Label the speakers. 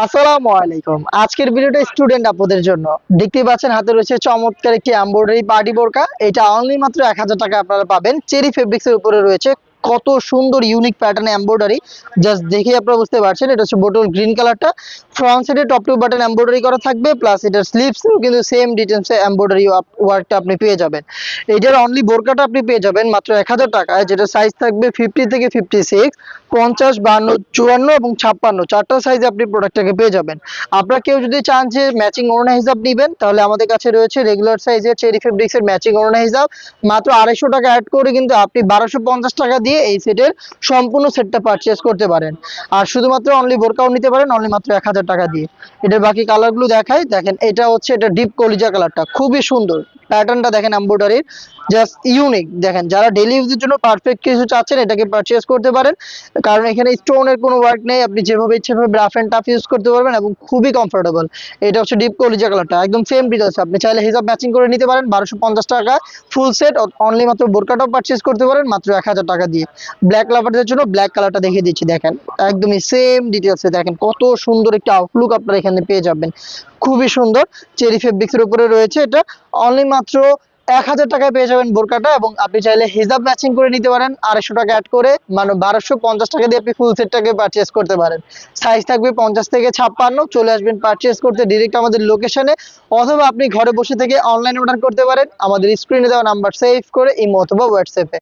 Speaker 1: আসসালামু আলাইকুম। আজকের ভিডিওটা স্টুডেন্ট আপনাদের জন্য। দেখতেই পাচ্ছেন, হাতে রয়েছে চমৎকার একটি এমব্রয়ডারি পার্টি বোরকা। এটা অনলি মাত্র এক হাজার টাকা আপনারা পাবেন। চেরি ফেব্রিক্স এর উপরে রয়েছে কত সুন্দর ইউনিক প্যাটার্ন এমব্রয়ডারি জাস্ট দেখে আপনারা বুঝতে পারছেন, এটা হচ্ছে বোটল গ্রিন কালারটা ফ্রন্ট সাইডে টপ টু বাটন এমব্রয়ডারি করা থাকবে প্লাস এটার স্লিভসেও কিন্তু সেম ডিটেলসে এমব্রয়ডারি ওয়ার্কটা আপনি পেয়ে যাবেন। এটার অনলি বোরকাটা আপনি পেয়ে যাবেন মাত্র এক হাজার টাকায়, যেটা সাইজ থাকবে ফিফটি থেকে ফিফটি সিক্স পঞ্চাশ, বান্ন, চুয়ান্ন এবং ছাপ্পান্ন। চারটা সাইজে আপনি প্রোডাক্টটাকে পেয়ে যাবেন। আপনারা কেউ যদি চান যে ম্যাচিং ওড়না হিসাব নেবেন, তাহলে আমাদের কাছে রয়েছে রেগুলার সাইজের চেরি ফেব্রিক্স এর ম্যাচিং ওড়না হিসাব মাত্র আড়াইশো টাকা অ্যাড করে কিন্তু আপনি বারোশো পঞ্চাশ টাকা দিয়ে এই সেটের সম্পূর্ণ সেটটা পারচেস করতে পারেন। আর শুধুমাত্র অনলি বোরকাও নিতে পারেন অনলি মাত্র এক হাজার টাকা দিয়ে। এটার বাকি কালারগুলো দেখাই। দেখেন, এটা হচ্ছে, এটা ডিপ কলিজা কালারটা খুবই সুন্দর। প্যাটার্নটা দেখেন এমব্রয়ডারির জাস্ট ইউনিক দেখেন, যারা ডেলি ইউজের জন্য পারফেক্ট কিছু চাচ্ছেন, এটাকে পারচেস করতে পারেন। কারণ এখানে স্টোনের কোনো ওয়ার্ক নেই, আপনি যেভাবে ইচ্ছে ভাবে রাফ অ্যান্ড টাফ ইউজ করতে পারবেন এবং খুবই কমফোর্টেবল এটা হচ্ছে ডিপ কলিজা কালারটা একদম সেম ডিটেলস আপনি চাইলে হিসাব ম্যাচিং করে নিতে পারেন, বারোশো পঞ্চাশ টাকা ফুল সেট অনলি মাত্র বোরকাটাও পারচেস করতে পারেন, মাত্র এক হাজার টাকা দিয়ে। ব্ল্যাক লাভারদের জন্য ব্ল্যাক কালারটা দেখিয়ে দিচ্ছি, দেখেন। একদমই সেম ডিটেলসে দেখেন, কত সুন্দর একটা আউটলুক আপনারা এখানে পেয়ে যাবেন। খুবই সুন্দর চেরি ফেব্রিক্সের উপরে রয়েছে এটা। অনলি মাত্র এক হাজার টাকায় পেয়ে যাবেন বোরকাটা এবং আপনি চাইলে হিজাব ম্যাচিং করে নিতে পারেন, আড়াইশো টাকা অ্যাড করে মানে বারোশো পঞ্চাশ টাকা দিয়ে আপনি ফুল সেটটাকে পারচেস করতে পারেন। সাইজ থাকবে পঞ্চাশ থেকে ছাপ্পান্ন, চলে আসবেন পারচেস করতে ডিরেক্ট আমাদের লোকেশনে অথবা আপনি ঘরে বসে থেকে অনলাইন অর্ডার করতে পারেন, আমাদের স্ক্রিনে দেওয়া নাম্বার সেভ করে, ইমো অথবা হোয়াটসঅ্যাপে